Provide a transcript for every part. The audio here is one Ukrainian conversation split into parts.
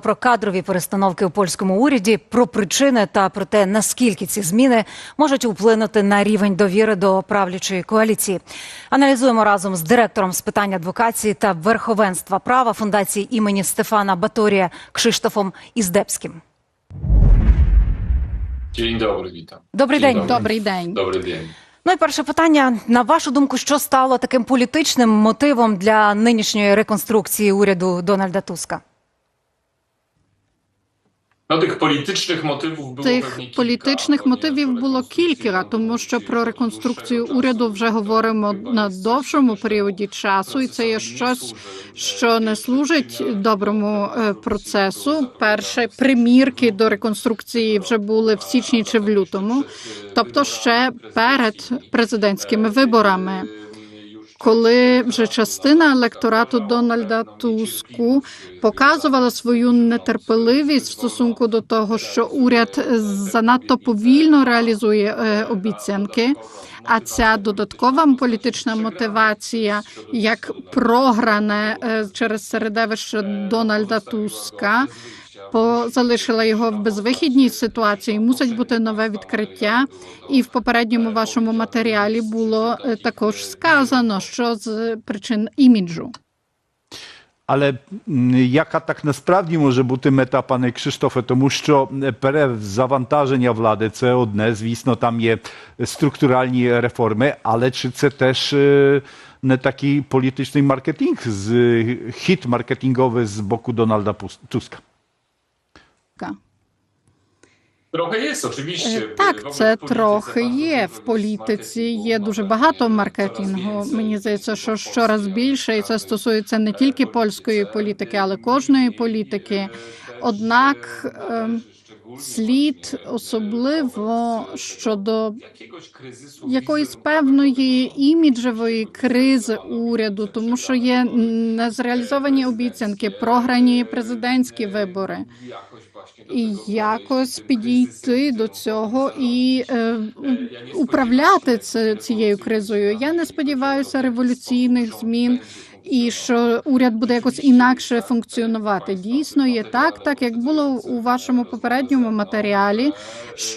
Про кадрові перестановки у польському уряді, про причини та про те, наскільки ці зміни можуть вплинути на рівень довіри до правлячої коаліції. Аналізуємо разом з директором з питань адвокації та верховенства права фундації імені Стефана Баторія Кшиштофом Іздебським. Dzień dobry, witam. Добрий день. Добрий день. Dobry dzień. Ну і перше питання. На вашу думку, що стало таким політичним мотивом для нинішньої реконструкції уряду Дональда Туска? No tych politycznych motywów było Тих pewnie kilka, політичних мотивів було кілька, тому що про реконструкцію уряду вже говоримо на довшому періоді часу, і це є щось, що не служить доброму е, процесу. Перше примірки до реконструкції вже були в січні чи в лютому, тобто ще перед президентськими виборами. Коли вже частина електорату Дональда Туску показувала свою нетерпеливість в стосунку до того, що уряд занадто повільно реалізує е, обіцянки. А ця додаткова політична мотивація, як програне е, через середовище Дональда Туска, залишила його в безвихідній ситуації. Мусить бути нове відкриття. І в попередньому вашому матеріалі було е, також сказано, що з причин іміджу. Але м, яка так насправді може бути мета, пане Кшиштофе, тому що е, перезавантаження влади це одне, звісно, там є структуральні реформи, але чи це теж е, не такий політичний маркетинг, з, хіт маркетинговий з боку Дональда Пус- Туска? Трохи є. Е, w Так, це трохи є. В політиці є дуже багато маркетингу. Мені здається, що щораз більше, і це стосується не тільки польської політики, але кожної політики. Однак ем, слід особливо щодо якоїсь певної іміджевої кризи уряду, тому що є незреалізовані обіцянки, програні президентські вибори. І якось підійти до цього і е, управляти цією кризою. Я не сподіваюся революційних змін. І що уряд буде якось інакше функціонувати. Дійсно є так, так як було у вашому попередньому матеріалі,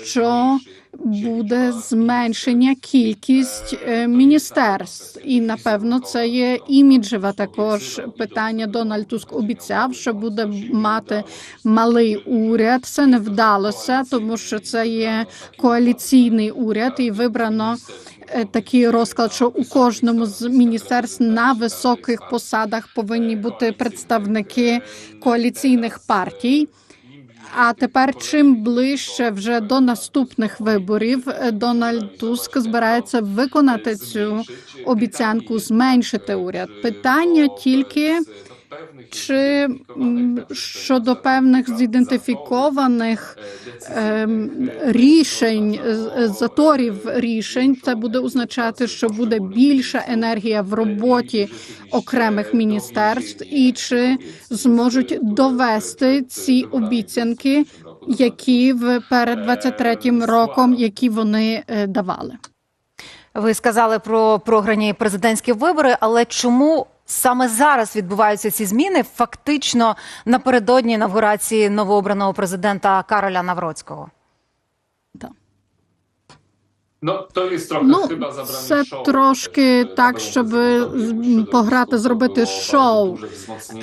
що буде зменшення кількість е, міністерств, і напевно це є іміджеве також питання. Дональд Туск обіцяв, що буде мати малий уряд. Це не вдалося, тому що це є коаліційний уряд, і вибрано такий розклад, що у кожному з міністерств на високих посадах повинні бути представники коаліційних партій. А тепер, чим ближче вже до наступних виборів, е, Дональд Туск збирається виконати цю обіцянку зменшити уряд. Питання тільки чи щодо певних зідентифікованих ем, рішень, заторів рішень, це буде означати, що буде більша енергія в роботі окремих міністерств, і чи зможуть довести ці обіцянки, які в перед 23-м роком, які вони е, давали. Ви сказали про програні президентські вибори, але чому саме зараз відбуваються ці зміни? Фактично напередодні інавгурації новообраного президента Кароля Навроцького? No to jest trochę Ну, chyba zabranie це show. трошки так, щоб пограти, зробити шоу.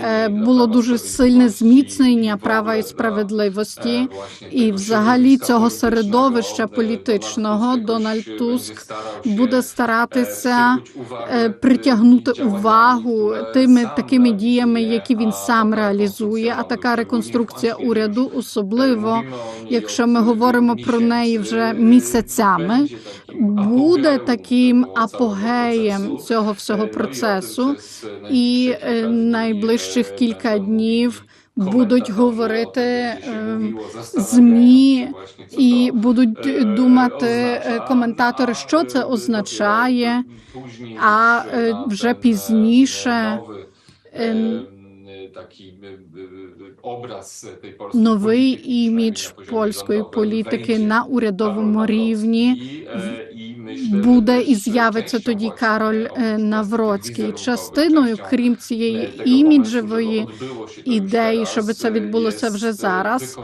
Е, Було дуже сильне зміцнення права і справедливості, і взагалі цього середовища політичного Дональд Туск буде старатися е, притягнути увагу тими такими діями, які він сам реалізує. А така реконструкція уряду, особливо якщо ми говоримо про неї вже місяцями, буде таким апогеєм цього всього процесу, і е, найближчих кілька днів будуть говорити е, змі і будуть думати е, коментатори, що це означає. А вже пізніше такий образ polskiej новий імідж польської політики на урядовому рівні буде і з'явиться тоді Кароль Навроцький. Частиною, крім цієї іміджевої ідеї, щоб це відбулося вже зараз,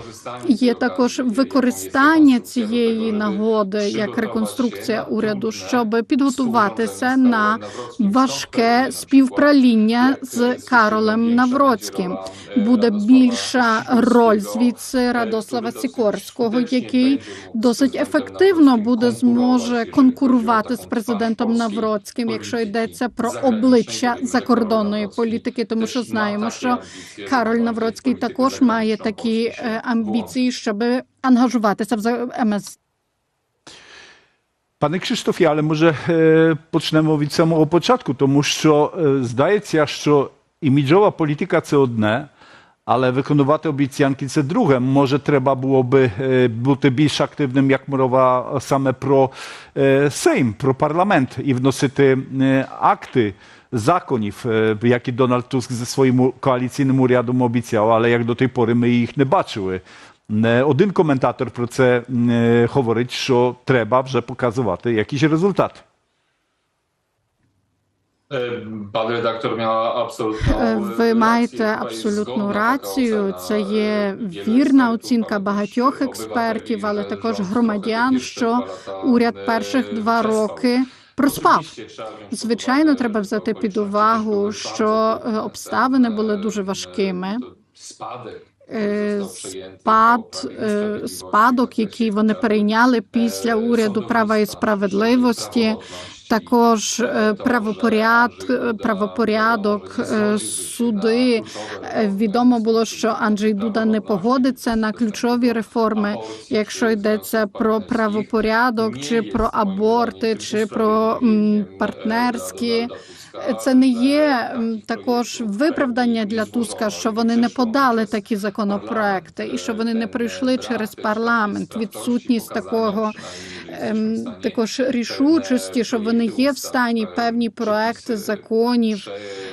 є також використання цієї нагоди як реконструкція уряду, щоб підготуватися на важке співправління з Каролем Навроцьким. Буде більша роль звідси Радослава Сікорського, який досить ефективно буде зможе конкурувати з президентом Навроцьким, якщо йдеться про обличчя закордонної політики, тому що знаємо, що Кароль Навроцький також має такі е, амбіції, щоб ангажуватися в МС. Пане Кшиштофі, але може е, почнемо від самого початку, тому що е, здається, що іміджова політика це одне, але виконувати обіцянки це друге. Може, треба було би е, бути більш активним, як мова саме про е, Сейм, про парламент і вносити е, акти. Законів, е, які Дональд Туск зі своїм коаліційним урядом обіцяв, але як до тієї пори ми їх не бачили. Не один коментатор про це е, говорить, що треба вже показувати якийсь результат. Pan redaktor miała absolutną. Е, Ви маєте абсолютну рацію. Це є e, вірна оцінка багатьох експертів, але також громадян, що уряд e, перших два роки проспав. Звичайно, треба взяти під увагу, що е, обставини були e, дуже e, важкими. Е, Спад, е, спадок, який вони e, після уряду права і справедливості. Також е, правопоряд, правопорядок, не е, суди. Е, Відомо було, що Анджей Дуда не погодиться на ключові реформи, якщо йдеться про правопорядок, чи про аборти, чи про партнерські. Це не є також виправдання для Туска, що вони не подали такі законопроекти, і що вони не прийшли через парламент. Відсутність такого також рішучості, що вони є в стані певні проекти законів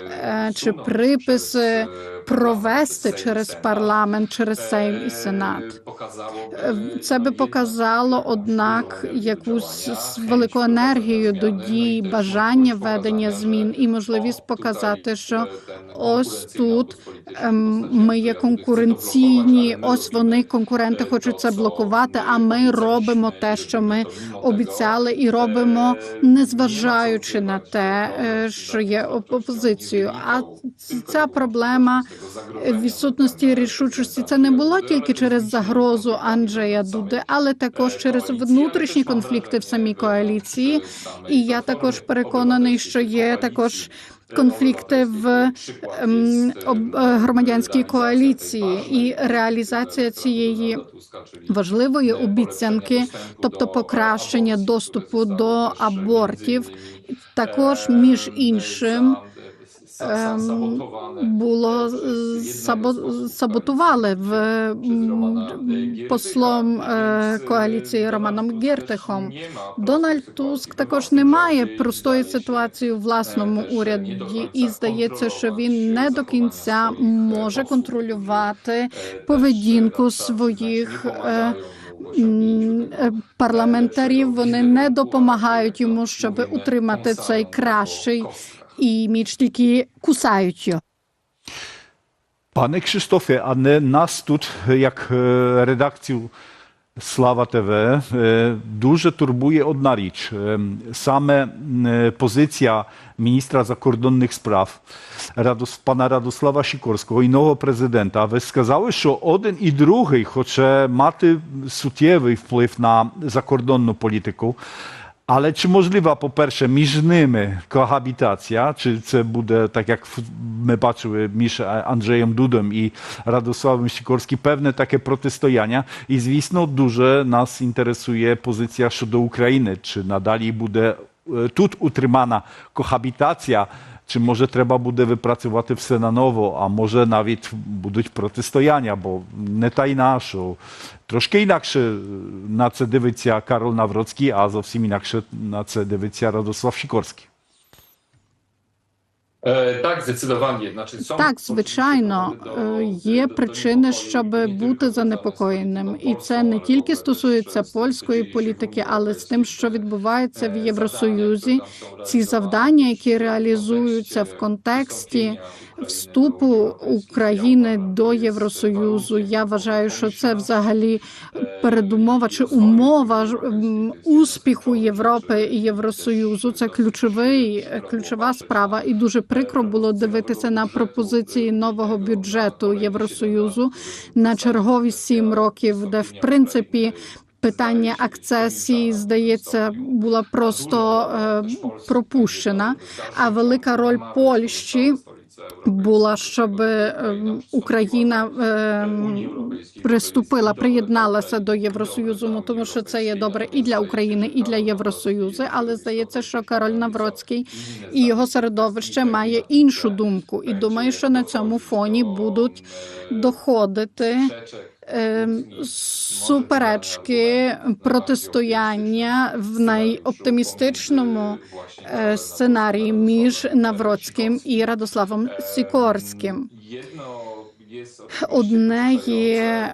е, чи приписи провести через парламент, через Сейм і Сенат. Е, Це би показало, однак, якусь велику енергію до дій, бажання ведення змін і можливість показати, що ось тут ем, ми є конкуренційні, ось вони конкуренти хочуть це блокувати. А ми робимо те, що ми обіцяли, і робимо, незважаючи на те, е, що є оп- опозицією. А ця проблема відсутності рішучості це не було тільки через загрозу Анджея Дуди, але також через внутрішні конфлікти в самій коаліції. І я також переконаний, що є також. Конфлікти в ем, е, громадянській коаліції і реалізація цієї важливої обіцянки, тобто покращення доступу до абортів, також між іншим було е, саботували в послом е, коаліції Романом Гертихом. Дональд Туск також не має простої ситуації у власному уряді, і здається, що він не до кінця може контролювати поведінку своїх. е, е, Парламентарів вони не допомагають йому, щоб утримати цей кращий імідж, тільки кусають його. Panie Krzysztofie, a nie nas tu, jak e, redakcję Sława TV, e, дуже турбує одна річ. Е, Саме е, позиція міністра закордонних справ пана Радослава Сікорського і нового президента. Ви сказали, що один і другий хоче мати суттєвий вплив на закордонну політику. Але чи можлива, по-перше, між ними коабітація? Чи це буде так, як в- ми бачили між Анджеєм Дудом і Радославом Сікорським, певне таке протистояння? І, звісно, дуже нас інтересує позиція щодо України. Чи надалі буде е, тут утримана коабітація? Чи може треба буде випрацювати все на ново, а може навіть будуть протистояння, бо не тайна, що трошки інакше на це дивиться Карол Навроцький, а зовсім інакше на це дивиться Радослав Сікорський. Znaczy, są Так, звичайно, е, є причини, щоб бути занепокоєним, і це не тільки стосується польської політики, але з тим, що відбувається в Євросоюзі. Ці завдання, які реалізуються в контексті вступу України до Євросоюзу. Я вважаю, що це взагалі передумова чи умова успіху Європи і Євросоюзу. Це ключовий ключова справа, і дуже прикро було дивитися на пропозиції нового бюджету Євросоюзу на чергові сім років, де в принципі. Питання акцесії, здається, була просто е, пропущена. А велика роль Польщі була, щоб ем, Україна ем, приступила, приєдналася до Євросоюзу, тому що це є добре і для України, і для Євросоюзу. Але здається, що Кароль Навроцький і його середовище має іншу думку, і думаю, що на цьому фоні будуть доходити. Ем, Суперечки протистояння в найоптимістичному е, сценарії між Навроцьким і Радославом Сікорським. Одне є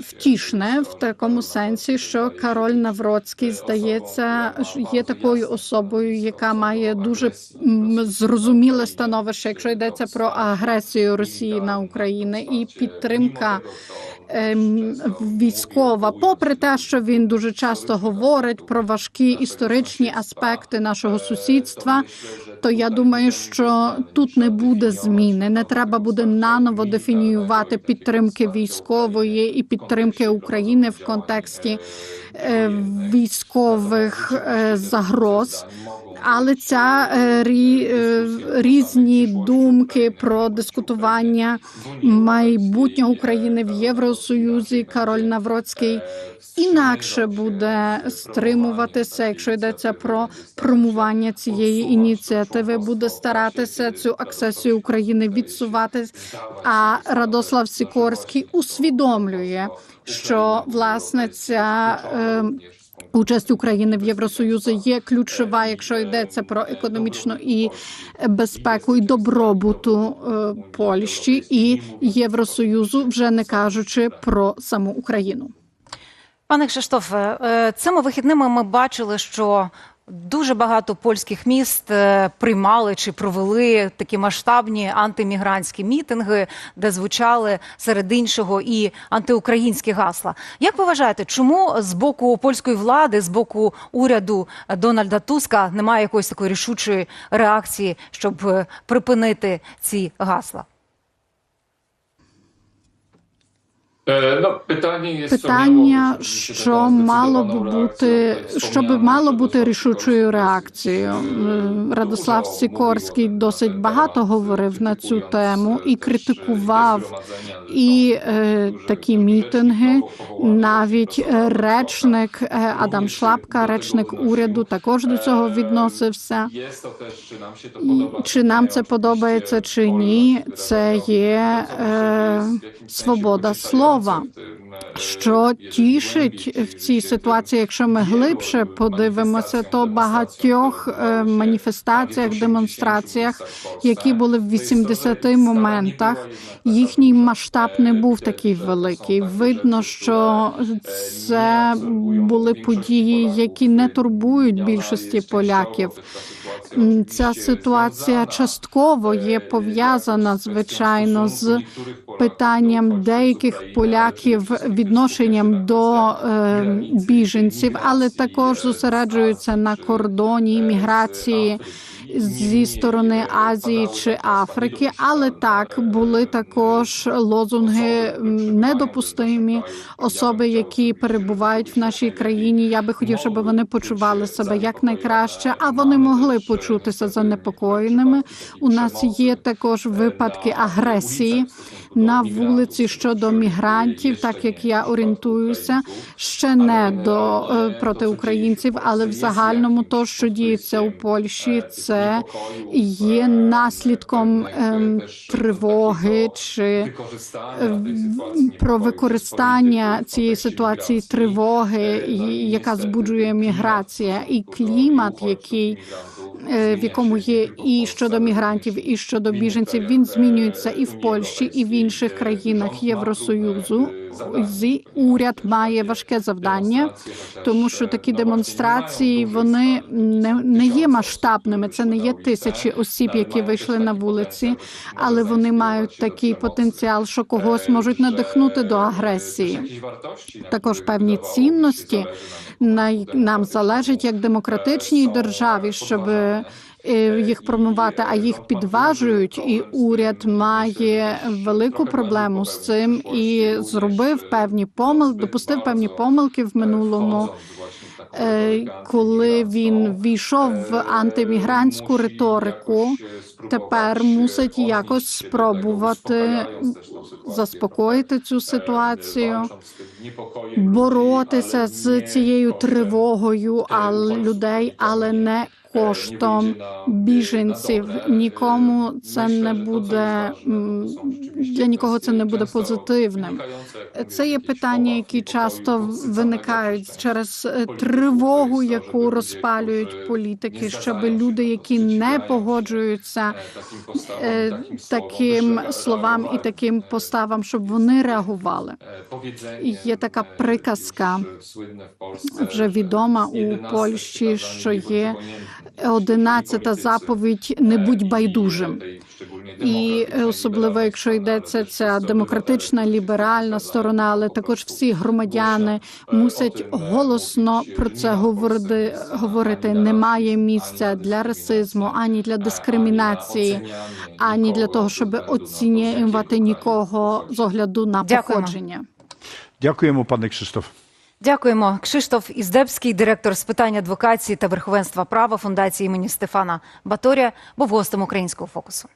втішне в такому сенсі, що Кароль Навроцький здається є такою особою, яка має дуже зрозуміле становище, якщо йдеться про агресію Росії на Україну і підтримка. ем, Військова, попри те, що він дуже часто говорить про важкі історичні аспекти нашого сусідства, то я думаю, що тут не буде зміни. Не треба буде наново дефініювати підтримки військової і підтримки України в контексті е, військових е, загроз. Але ця е, рі, різні думки про дискутування майбутнього України в Євросоюзі Кароль Навроцький інакше буде стримуватися, якщо йдеться про промування цієї ініціативи, буде старатися цю акцесію України відсувати. А Радослав Сікорський усвідомлює, що власне ця. Е, Участь України в Євросоюзі є ключова, якщо йдеться про економічну і безпеку і добробуту е, Польщі і Євросоюзу, вже не кажучи про саму Україну. Пане Кшиштофе, е, цими вихідними ми бачили, що дуже багато польських міст е, приймали чи провели такі масштабні антимігрантські мітинги, де звучали серед іншого і антиукраїнські гасла. Як ви вважаєте, чому з боку польської влади, з боку уряду Дональда Туска немає якоїсь такої рішучої реакції, щоб е, припинити ці гасла? E, No, pytanie jest, co Питання, miało rzeczywiście що мало б бути, що би мало бути рішучою реакцією. Е, Радослав Сікорський досить багато говорив на цю тему і критикував і е, такі мітинги. Навіть е, речник е, Адам Шлапка, речник уряду, також до цього відносився. Чи нам це подобається чи ні, це є е, свобода слова. 这么棒 Що тішить в цій ситуації, якщо ми глибше подивимося, то багатьох е, маніфестаціях, демонстраціях, які були в 80 моментах, їхній масштаб не був такий великий. Видно, що це були події, які не турбують більшості поляків. Ця ситуація частково є пов'язана звичайно з питанням деяких поляків відношенням до е, біженців, але також зосереджуються на кордоні міграції зі сторони Азії чи Африки. Але так були також лозунги недопустимі особи, які перебувають в нашій країні. Я би хотів, щоб вони почували себе якнайкраще, а вони могли почутися занепокоєними. У нас є також випадки агресії на вулиці щодо мігрантів, так як я орієнтуюся, ще не до е, проти українців, але в загальному то, що діється у Польщі, це є наслідком ем, тривоги чи про використання цієї ситуації тривоги, яка збуджує міграція, і клімат, який е, в якому є і щодо мігрантів, і щодо біженців. Він змінюється і в Польщі, і в інших країнах Євросоюзу. Уряд має важке завдання, тому що такі демонстрації вони не, не є масштабними. Це не є тисячі осіб, які вийшли на вулиці, але вони мають такий потенціал, що когось можуть надихнути до агресії. Також певні цінності на- нам залежить як демократичній державі, щоб їх промивати, а їх підважують, і уряд має велику проблему з цим і зробив певні помилки, допустив певні помилки в минулому. е, Коли він війшов в антимігрантську риторику, тепер мусить якось спробувати заспокоїти цю ситуацію, боротися з цією тривогою людей, але не коштом біженців. Нікому це не буде для нікого це не буде позитивним. Це є питання, які часто виникають через е, тривогу, яку розпалюють політики, щоб люди, які не погоджуються е, таким словам і таким поставам, щоб вони реагували. Є така приказка вже відома у Польщі, що є одинадцята заповідь не будь байдужим. І особливо, якщо йдеться ця демократична ліберальна сторона, але також всі громадяни мусять голосно про це говорити. Говорити немає місця для расизму, ані для дискримінації, ані для того, щоб оцінювати нікого з огляду на походження. Дякуємо, пане Krzysztof. Дякуємо. Кшиштоф Іздебський, директор з питань адвокації та верховенства права фундації імені Стефана Баторія, був гостем українського фокусу.